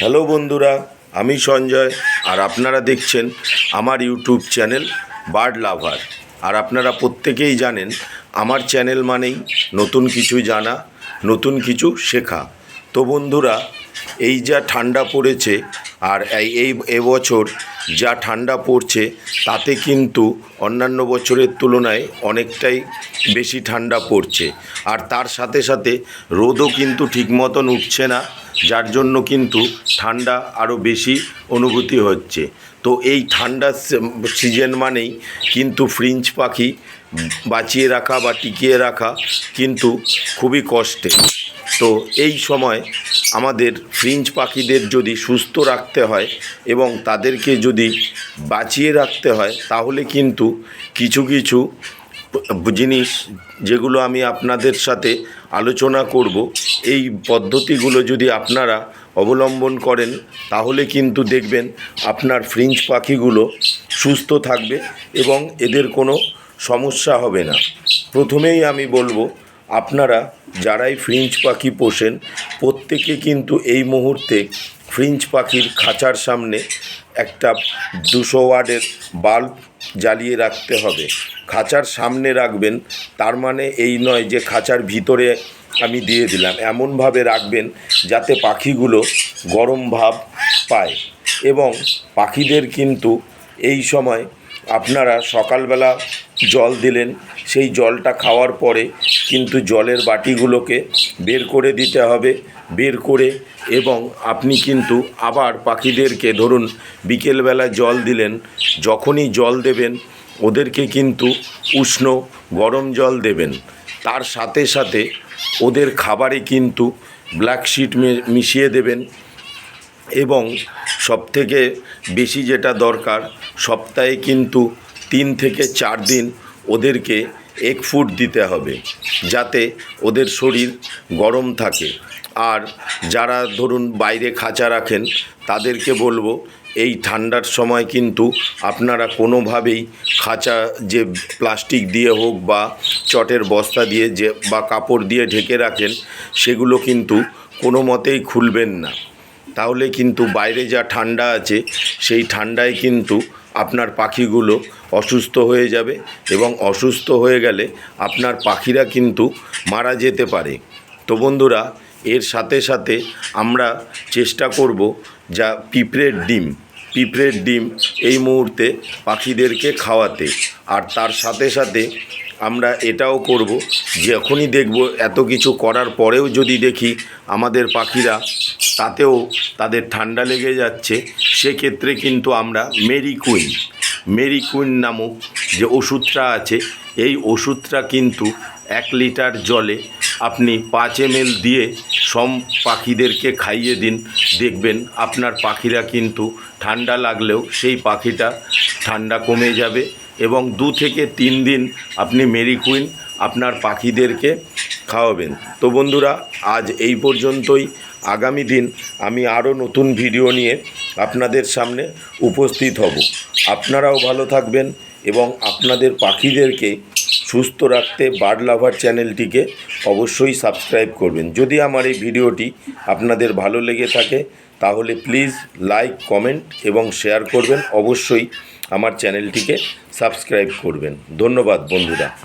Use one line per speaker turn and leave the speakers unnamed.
Hello বন্ধুরা, আমি সঞ্জয়, আর আপনারা দেখছেন আমার ইউটিউব চ্যানেল বার্ড লাভার। আর আপনারা প্রত্যেকেই জানেন, আমার চ্যানেল মানেই নতুন কিছু জানা, নতুন কিছু শেখা। তো বন্ধুরা, এই যা ঠান্ডা পড়েছে, আর এই এই এবছর যা ঠান্ডা পড়ছে, তাতে কিন্তু অন্যান্য বছরের তুলনায় অনেকটাই বেশি ঠান্ডা পড়ছে। আর তার সাথে সাথে রোদও কিন্তু ঠিক মতন উঠছে না। যার জন্য কিন্তু ঠান্ডা আরও বেশি অনুভূতি হচ্ছে। তো এই ঠান্ডা সিজন মানেই কিন্তু ফ্রিঞ্চ পাখি বাঁচিয়ে রাখা বা টিকিয়ে রাখা কিন্তু খুবই কষ্টে। তো এই সময় আমাদের ফ্রিঞ্চ পাখিদের যদি সুস্থ রাখতে হয় এবং তাদেরকে যদি বাঁচিয়ে রাখতে হয়, তাহলে কিন্তু কিছু কিছু জিনিস যেগুলো আমি আপনাদের সাথে আলোচনা করব, এই পদ্ধতিগুলো যদি আপনারা অবলম্বন করেন, তাহলে কিন্তু দেখবেন আপনার ফ্রিঞ্চ পাখিগুলো সুস্থ থাকবে এবং এদের কোনো সমস্যা হবে না। প্রথমেই আমি বলব, আপনারা যারাই ফ্রিঞ্চ পাখি পোষেন, প্রত্যেকে কিন্তু এই মুহূর্তে ফ্রিঞ্চ পাখির খাঁচার সামনে একটা দুশো ওয়ার্ডের বাল্ব জ্বালিয়ে রাখতে হবে। খাঁচার সামনে রাখবেন, তার মানে এই নয় যে খাঁচার ভিতরে আমি দিয়ে দিলাম। এমনভাবে রাখবেন যাতে পাখিগুলো গরম ভাব পায়। এবং পাখিদের কিন্তু এই সময় আপনারা সকালবেলা জল দিলেন। সেই জলটা খাওয়ার পরে কিন্তু জলের বাটিগুলোকে বের করে দিতে হবে। বের করে এবং আপনি কিন্তু আবার পাখিদেরকে ধরুন বিকেলবেলা জল দিলেন, যখনই জল দেবেন ওদেরকে কিন্তু উষ্ণ গরম জল দেবেন। তার সাথে সাথে ওদের খাবারে কিন্তু ব্ল্যাক শিট মিশিয়ে দেবেন এবং সবথেকে বেশি যেটা দরকার, সপ্তাহে কিন্তু তিন থেকে চার দিন ওদেরকে এক ফুট দিতে হবে, যাতে ওদের শরীর গরম থাকে। আর যারা ধরুন বাইরে খাঁচা রাখেন, তাদেরকে বলব, এই ঠান্ডার সময় কিন্তু আপনারা কোনোভাবেই খাঁচা যে প্লাস্টিক দিয়ে হোক বা চটের বস্তা দিয়ে যে বা কাপড় দিয়ে ঢেকে রাখেন, সেগুলো কিন্তু কোনো মতেই খুলবেন না। তাহলে কিন্তু বাইরে যা ঠান্ডা আছে, সেই ঠান্ডায় কিন্তু আপনার পাখিগুলো অসুস্থ হয়ে যাবে এবং অসুস্থ হয়ে গেলে আপনার পাখিরা কিন্তু মারা যেতে পারে। তো বন্ধুরা, এর সাথে সাথে আমরা চেষ্টা করব যা পিঁপড়ের ডিম। পিঁপড়ের ডিম এই মুহূর্তে পাখিদেরকে খাওয়াতে। আর তার সাথে সাথে আমরা এটাও করব, যখনই দেখব এত কিছু করার পরেও যদি দেখি আমাদের পাখিরা তাতেও তাদের ঠান্ডা লেগে যাচ্ছে, সেক্ষেত্রে কিন্তু আমরা মেরি কুইন মেরি কুইন নামক যে ওষুধটা আছে, এই ওষুধটা কিন্তু এক লিটার জলে আপনি পাঁচ এম দিয়ে সব পাখিদেরকে খাইয়ে দিন, দেখবেন আপনার পাখিরা কিন্তু ঠান্ডা লাগলেও সেই পাখিটা ঠান্ডা কমে যাবে এবং দু থেকে তিন দিন আপনি মেরি কুইন আপনার পাখিদেরকে খাওয়াবেন। তো বন্ধুরা, আজ এই পর্যন্তই। আগামী দিন আমি আরও নতুন ভিডিও নিয়ে আপনাদের সামনে উপস্থিত হব। আপনারাও ভালো থাকবেন। এবং আপনাদের পাখিদেরকে সুস্থ রাখতে বার্ড লাভার চ্যানেলটিকে অবশ্যই সাবস্ক্রাইব করবেন। যদি আমার এই ভিডিওটি আপনাদের ভালো লেগে থাকে, তাহলে প্লিজ লাইক, কমেন্ট এবং শেয়ার করবেন। অবশ্যই আমার চ্যানেলটিকে সাবস্ক্রাইব করবেন। ধন্যবাদ বন্ধুরা।